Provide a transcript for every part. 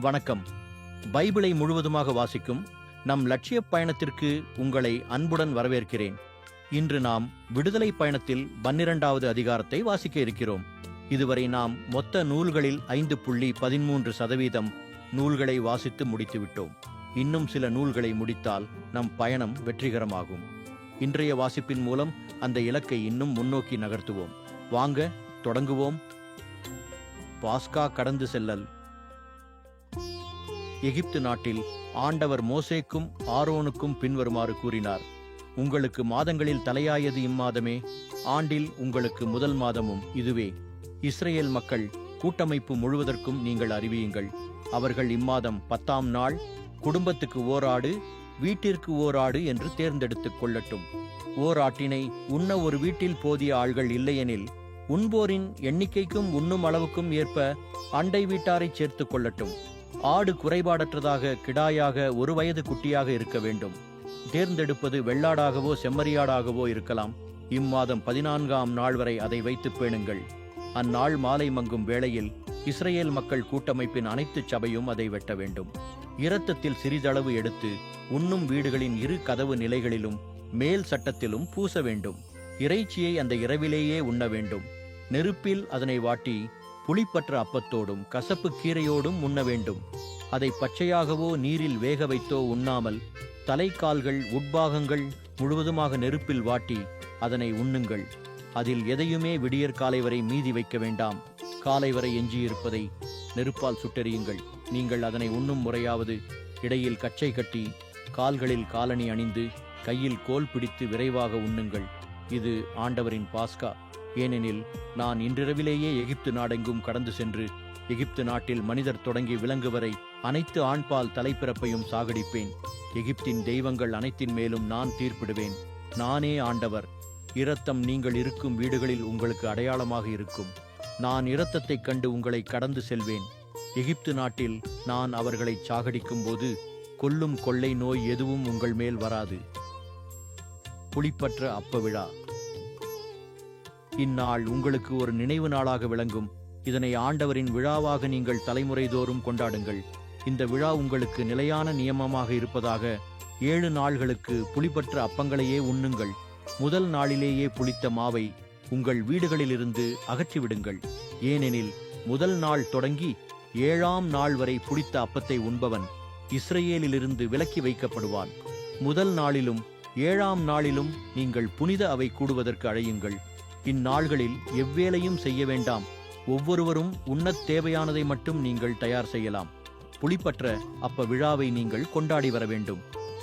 வணக்கம். பைபிளை முழுவதுமாக வாசிக்கும் நம் லட்சிய பயணத்திற்கு உங்களை அன்புடன் வரவேற்கிறேன். இன்று நாம் விடுதலை பயணத்தில் பன்னிரண்டாவது அதிகாரத்தை வாசிக்க இருக்கிறோம். இதுவரை நாம் மொத்த நூல்களில் ஐந்து புள்ளி பதிமூன்று சதவீதம் நூல்களை வாசித்து முடித்துவிட்டோம். இன்னும் சில நூல்களை முடித்தால் நம் பயணம் வெற்றிகரமாகும். இன்றைய வாசிப்பின் மூலம் அந்த இலக்கை இன்னும் முன்னோக்கி நகர்த்துவோம். வாங்க தொடங்குவோம். பாஸ்கா கடந்து செல்லல். எகிப்து நாட்டில் ஆண்டவர் மோசேக்கும் ஆரோனுக்கும் பின்வருமாறு கூறினார் உங்களுக்கு மாதங்களில் தலையாயது இம்மாதமே ஆண்டில் உங்களுக்கு முதல் மாதமும் இதுவே. இஸ்ரேல் மக்கள் கூட்டமைப்பு முழுவதற்கும் நீங்கள் அறிவியுங்கள். அவர்கள் இம்மாதம் பத்தாம் நாள் குடும்பத்துக்கு ஓராடு வீட்டிற்கு ஓராடு என்று தேர்ந்தெடுத்துக் கொள்ளட்டும். ஓராட்டினை உண்ண ஒரு வீட்டில் போதிய ஆள்கள் இல்லையெனில் உண்போரின் எண்ணிக்கைக்கும் உண்ணும் அளவுக்கும் ஏற்ப அண்டை வீட்டாரைச் சேர்த்துக் கொள்ளட்டும். ஆடு குறைபாடற்றதாக கிடாயாக ஒரு வயது குட்டியாக இருக்க வேண்டும். தேர்ந்தெடுப்பது வெள்ளாடாகவோ செம்மறியாடாகவோ இருக்கலாம். இம்மாதம் பதினான்காம் நாள் வரை அதை வைத்து பேணுங்கள். அந்நாள் மாலை மங்கும் வேளையில் இஸ்ரேல் மக்கள் கூட்டமைப்பின் அனைத்து சபையும் அதை வெட்ட வேண்டும். இரத்தத்தில் சிறிதளவு எடுத்து உண்ணும் வீடுகளின் இரு கதவு நிலைகளிலும் மேல் சட்டத்திலும் பூச வேண்டும். இறைச்சியை அந்த இரவிலேயே உண்ண வேண்டும். நெருப்பில் அதனை வாட்டி புளிப்பற்ற அப்பத்தோடும் கசப்பு கீரையோடும் உண்ண வேண்டும். அதை பச்சையாகவோ நீரில் வேக வைத்தோ உண்ணாமல் தலைக்கால்கள் உட்பாகங்கள் முழுவதுமாக நெருப்பில் வாட்டி அதனை உண்ணுங்கள். அதில் எதையுமே விடியற் காலை வரை மீதி வைக்க வேண்டாம். காலை வரை எஞ்சியிருப்பதை நெருப்பால் சுட்டெறியுங்கள். நீங்கள் அதனை உண்ணும் முறையாவது இடையில் கச்சை கட்டி கால்களில் காலணி அணிந்து கையில் கோல் பிடித்து விரைவாக உண்ணுங்கள். இது ஆண்டவரின் பாஸ்கா. ஏனெனில் நான் இன்றிரவிலேயே எகிப்து நாடெங்கும் கடந்து சென்று எகிப்து நாட்டில் மனிதர் தொடங்கி விலங்கு வரை அனைத்து ஆண்பால் தலைப்பிறப்பையும் சாகடிப்பேன். எகிப்தின் தெய்வங்கள் அனைத்தின் மேலும் நான் தீர்ப்பிடுவேன். நானே ஆண்டவர். இரத்தம் நீங்கள் இருக்கும் வீடுகளில் உங்களுக்கு அடையாளமாக இருக்கும். நான் இரத்தத்தைக் கண்டு உங்களை கடந்து செல்வேன். எகிப்து நாட்டில் நான் அவர்களை சாகடிக்கும் போது கொல்லும் கொள்ளை நோய் எதுவும் உங்கள் மேல் வராது. புளிப்பற்ற அப்ப விழா இந்நாள் உங்களுக்கு ஒரு நினைவு நாளாக விளங்கும். இதனை ஆண்டவரின் விழாவாக நீங்கள் தலைமுறை தோறும் கொண்டாடுங்கள். இந்த விழா உங்களுக்கு நிலையான நியமமாக இருப்பதாக ஏழு நாள்களுக்கு புளிப்பற்ற அப்பங்களையே உண்ணுங்கள். முதல் நாளிலேயே புளித்த மாவை உங்கள் வீடுகளிலிருந்து அகற்றிவிடுங்கள். ஏனெனில் முதல் நாள் தொடங்கி ஏழாம் நாள் வரை புளித்த அப்பத்தை உண்பவன் இஸ்ரேலிலிருந்து விலக்கி வைக்கப்படுவான். முதல் நாளிலும் ஏழாம் நாளிலும் நீங்கள் புனித அவை கூடுவதற்கு அழையுங்கள். இந்நாள்களில் எவ்வேலையும் செய்ய வேண்டாம். ஒவ்வொருவரும் உண்ணத் தேவையானதை மட்டும் நீங்கள் தயார் செய்யலாம். புளிப்பற்ற அப்ப விழாவை நீங்கள் கொண்டாடி வர வேண்டும்.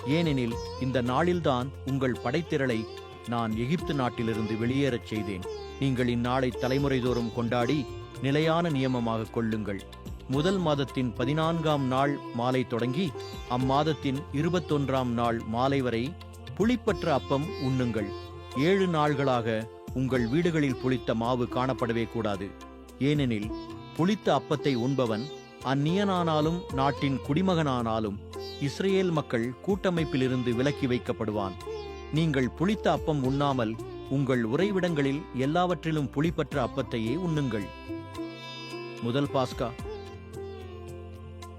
ஏனெனில் இந்த நாளில்தான் உங்கள் படைத்திரளை நான் எகிப்து நாட்டிலிருந்து வெளியேறச் செய்தேன். நீங்கள் இந்நாளை தலைமுறைதோறும் கொண்டாடி நிலையான நியமமாக கொள்ளுங்கள். முதல் மாதத்தின் பதினான்காம் நாள் மாலை தொடங்கி அம்மாதத்தின் இருபத்தொன்றாம் நாள் மாலை வரை புளிப்பற்ற அப்பம் உண்ணுங்கள். ஏழு நாள்களாக உங்கள் வீடுகளில் புளித்த மாவு காணப்படவே கூடாது. ஏனெனில் புளித்த அப்பத்தை உண்பவன் அந்நியனானாலும் நாட்டின் குடிமகனானாலும் இஸ்ரேல் மக்கள் கூட்டமைப்பிலிருந்து விலக்கி வைக்கப்படுவான். நீங்கள் புளித்த அப்பம் உண்ணாமல் உங்கள் உறைவிடங்களில் எல்லாவற்றிலும் புளிப்பற்ற அப்பத்தையே உண்ணுங்கள். முதல் பாஸ்கா.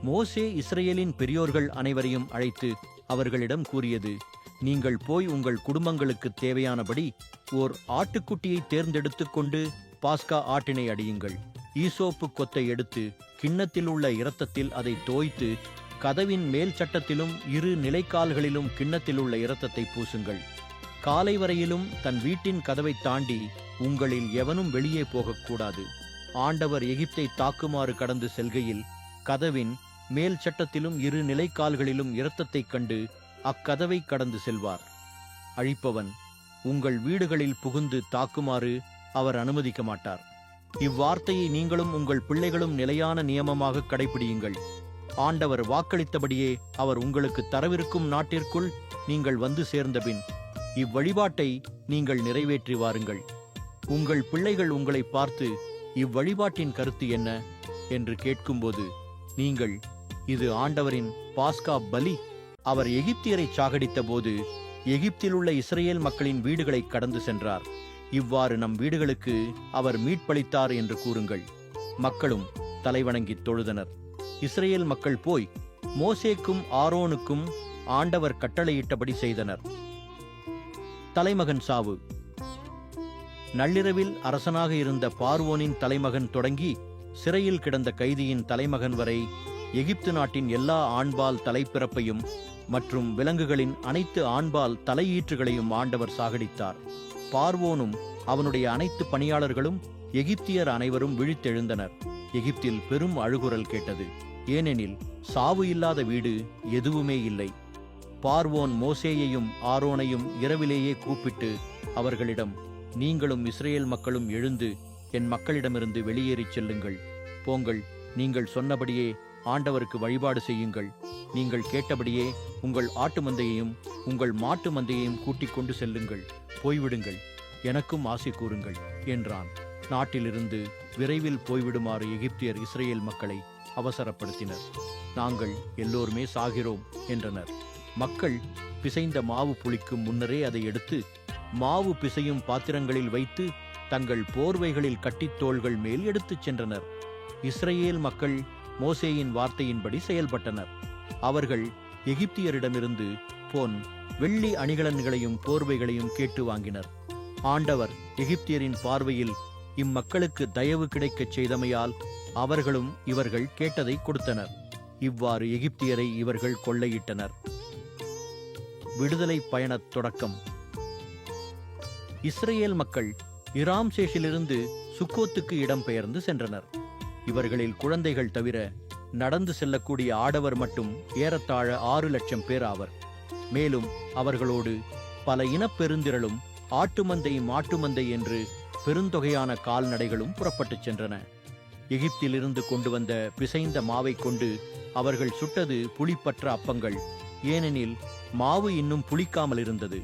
மோசே இஸ்ரேலின் பெரியோர்கள் அனைவரையும் அழைத்து அவர்களிடம் கூறியது நீங்கள் போய் உங்கள் குடும்பங்களுக்கு தேவையானபடி ஓர் ஆட்டுக்குட்டியை தேர்ந்தெடுத்து கொண்டு பாஸ்கா ஆட்டினை அடியுங்கள். ஈசோப்பு கொத்தை எடுத்து கிண்ணத்தில் உள்ள இரத்தத்தில் அதை தோய்த்து கதவின் மேல் சட்டத்திலும் இரு நிலைக்கால்களிலும் கிண்ணத்தில் உள்ள இரத்தத்தை பூசுங்கள். காலை வரையிலும் தன் வீட்டின் கதவை தாண்டி உங்களில் எவனும் வெளியே போகக்கூடாது. ஆண்டவர் எகிப்தை தாக்குமாறு கடந்து செல்கையில் கதவின் மேல் சட்டத்திலும் இரு நிலைக்கால்களிலும் இரத்தத்தைக் கண்டு அக்கதவை கடந்து செல்வார். அழிப்பவன் உங்கள் வீடுகளில் புகுந்து தாக்குமாறு அவர் அனுமதிக்க மாட்டார். இவ்வார்த்தையை நீங்களும் உங்கள் பிள்ளைகளும் நிலையான நியமமாக கடைபிடியுங்கள். ஆண்டவர் வாக்களித்தபடியே அவர் உங்களுக்கு தரவிருக்கும் நாட்டிற்குள் நீங்கள் வந்து சேர்ந்தபின் இவ்வழிபாட்டை நீங்கள் நிறைவேற்றி வாருங்கள். உங்கள் பிள்ளைகள் உங்களை பார்த்து இவ்வழிபாட்டின் கருத்து என்ன? என்று கேட்கும்போது நீங்கள் இது ஆண்டவரின் பாஸ்கா பலி. அவர் எகிப்தியரை சாகடித்த போது எகிப்தில் உள்ள இஸ்ரேல் மக்களின் வீடுகளை கடந்து சென்றார். இவ்வாறு நம் வீடுகளுக்கு அவர் மீட்பளித்தார் என்று கூறுங்கள். மக்களும் தலைவணங்கி தொழுதனர். இஸ்ரேல் மக்கள் போய் மோசேக்கும் ஆரோனுக்கும் ஆண்டவர் கட்டளையிட்டபடி செய்தனர். தலைமகன் சாவு. நள்ளிரவில் அரசனாக இருந்த பார்வோனின் தலைமகன் தொடங்கி சிறையில் கிடந்த கைதியின் தலைமகன் வரை எகிப்து நாட்டின் எல்லா ஆண்பால் தலைப்பிறப்பையும் மற்றும் விலங்குகளின் அனைத்து ஆண்பால் தலையீற்றுகளையும் ஆண்டவர் சாகடித்தார். பார்வோனும் அவனுடைய அனைத்து பணியாளர்களும் எகிப்தியர் அனைவரும் விழித்தெழுந்தனர். எகிப்தில் பெரும் அழுகுரல் கேட்டது. ஏனெனில் சாவு இல்லாத வீடு எதுவுமே இல்லை. பார்வோன் மோசேயையும் ஆரோனையும் இரவிலேயே கூப்பிட்டு அவர்களிடம் நீங்களும் இஸ்ரேல் மக்களும் எழுந்து என் மக்களிடமிருந்து வெளியேறிச் செல்லுங்கள். போங்கள் நீங்கள் சொன்னபடியே ஆண்டவருக்கு வழிபாடு செய்யுங்கள். நீங்கள் கேட்டபடியே உங்கள் ஆட்டு மந்தையையும் உங்கள் மாட்டு மந்தையையும் கூட்டிக் கொண்டு செல்லுங்கள். போய்விடுங்கள். எனக்கும் ஆசை கூறுங்கள் என்றான். நாட்டிலிருந்து விரைவில் போய்விடுமாறு எகிப்தியர் இஸ்ரேல் மக்களை அவசரப்படுத்தினர். நாங்கள் எல்லோருமே சாகிறோம் என்றனர். மக்கள் பிசைந்த மாவு புளிக்கும் முன்னரே அதை எடுத்து மாவு பிசையும் பாத்திரங்களில் வைத்து தங்கள் போர்வைகளில் கட்டித்தோள்கள் மேல் எடுத்துச் சென்றனர். இஸ்ரேல் மக்கள் மோசேயின் வார்த்தையின்படி செயல்பட்டனர். அவர்கள் எகிப்தியரிடமிருந்து பொன் வெள்ளி அணிகலன்களையும் போர்வைகளையும் கேட்டு வாங்கினர். ஆண்டவர் எகிப்தியரின் பார்வையில் இம்மக்களுக்கு தயவு கிடைக்கச் செய்தமையால் அவர்களும் இவர்கள் கேட்டதை கொடுத்தனர். இவ்வாறு எகிப்தியரை இவர்கள் கொள்ளையிட்டனர். விடுதலை பயணத் தொடக்கம். இஸ்ரேல் மக்கள் இராம்சேஷிலிருந்து சுக்கோத்துக்கு இடம்பெயர்ந்து சென்றனர். இவர்களில் குழந்தைகள் தவிர நடந்து செல்லக்கூடிய ஆடவர் மட்டும் ஏறத்தாழ ஆறு லட்சம் பேர் ஆவர். மேலும் அவர்களோடு பல இனப்பெருந்திரளும் ஆட்டுமந்தை மாட்டுமந்தை என்று பெருந்தொகையான கால்நடைகளும் புறப்பட்டுச் சென்றன. எகிப்திலிருந்து கொண்டு வந்த பிசைந்த மாவைக் கொண்டு அவர்கள் சுட்டது புளிப்பற்ற அப்பங்கள். ஏனெனில் மாவு இன்னும் புளிக்காமல் இருந்தது.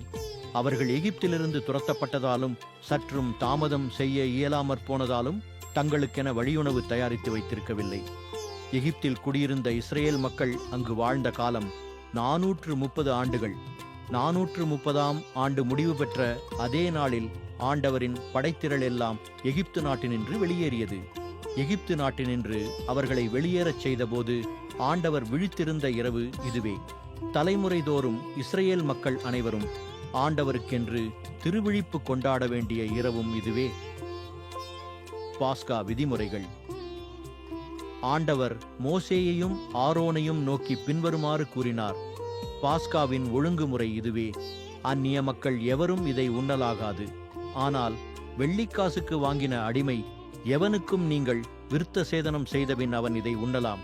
அவர்கள் எகிப்திலிருந்து துரத்தப்பட்டதாலும் சற்றும் தாமதம் செய்ய இயலாமற் போனதாலும் தங்களுக்கென வழியுணவு தயாரித்து வைத்திருக்கவில்லை. எகிப்தில் குடியிருந்த இஸ்ரேல் மக்கள் அங்கு வாழ்ந்த காலம் நாநூற்று முப்பது ஆண்டுகள். நாநூற்று முப்பதாம் ஆண்டு முடிவு பெற்ற அதே நாளில் ஆண்டவரின் படைத்திரள் எல்லாம் எகிப்து நாட்டினின்று வெளியேறியது. எகிப்து நாட்டினின்று அவர்களை வெளியேறச் செய்தபோது ஆண்டவர் விழித்திருந்த இரவு இதுவே. தலைமுறை தோறும் இஸ்ரேல் மக்கள் அனைவரும் ஆண்டவருக்கென்று திருவிழிப்பு கொண்டாட வேண்டிய இரவும் இதுவே. பாஸ்கா விதிமுறைகள். ஆண்டவர் மோசேயையும் ஆரோனையும் நோக்கி பின்வருமாறு கூறினார். பாஸ்காவின் ஒழுங்குமுறை இதுவே. அந்நிய மக்கள் எவரும் இதை உண்ணலாகாது. ஆனால் வெள்ளிக்காசுக்கு வாங்கின அடிமை எவனுக்கும் நீங்கள் விருத்த சேதனம் செய்தபின் அவன் இதை உண்ணலாம்.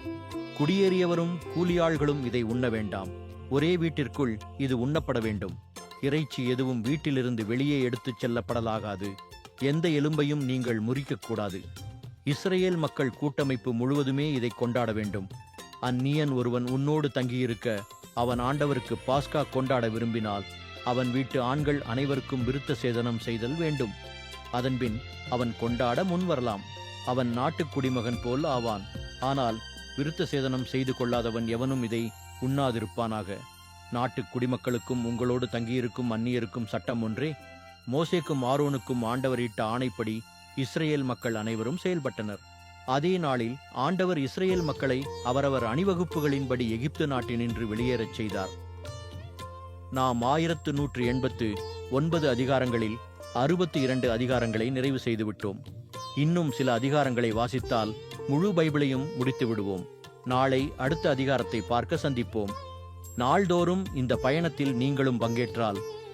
குடியேறியவரும் கூலியாள்களும் இதை உண்ண வேண்டாம். ஒரே வீட்டிற்குள் இது உண்ணப்பட வேண்டும். இறைச்சி எதுவும் வீட்டிலிருந்து வெளியே எடுத்துச் செல்லப்படலாகாது. எந்த எலும்பையும் நீங்கள் முறிக்கக்கூடாது. இஸ்ரேல் மக்கள் கூட்டமைப்பு முழுவதுமே இதை கொண்டாட வேண்டும். அந்நியன் ஒருவன் உன்னோடு தங்கியிருக்க அவன் ஆண்டவருக்கு பாஸ்கா கொண்டாட விரும்பினால் அவன் வீட்டு ஆண்கள் அனைவருக்கும் விருத்த சேதனம் செய்தல் வேண்டும். அதன்பின் அவன் கொண்டாட முன்வரலாம். அவன் நாட்டுக் குடிமகன் போல் ஆவான். ஆனால் விருத்த சேதனம் செய்து கொள்ளாதவன் எவனும் இதை உண்ணாதிருப்பானாக? நாட்டுக் குடிமக்களுக்கும் உங்களோடு தங்கியிருக்கும் அந்நியருக்கும் சட்டம் ஒன்றே? மோசேக்கும் ஆரோனுக்கும் ஆண்டவர் இட்ட ஆணைப்படி இஸ்ரேல் மக்கள் அனைவரும் செயல்பட்டனர். அதே நாளில் ஆண்டவர் இஸ்ரேல் மக்களை அவரவர் அணிவகுப்புகளின்படி எகிப்து நாட்டினின்று வெளியேறச் செய்தார். நாம் ஆயிரத்து நூற்று எண்பத்து ஒன்பது அதிகாரங்களில் அறுபத்தி இரண்டு அதிகாரங்களை நிறைவு செய்துவிட்டோம். இன்னும் சில அதிகாரங்களை வாசித்தால் முழு பைபிளையும் முடித்து விடுவோம் நாளை அடுத்த அதிகாரத்தை பார்க்க சந்திப்போம். நாள்தோறும் இந்த பயணத்தில் நீங்களும் பங்கேற்றால்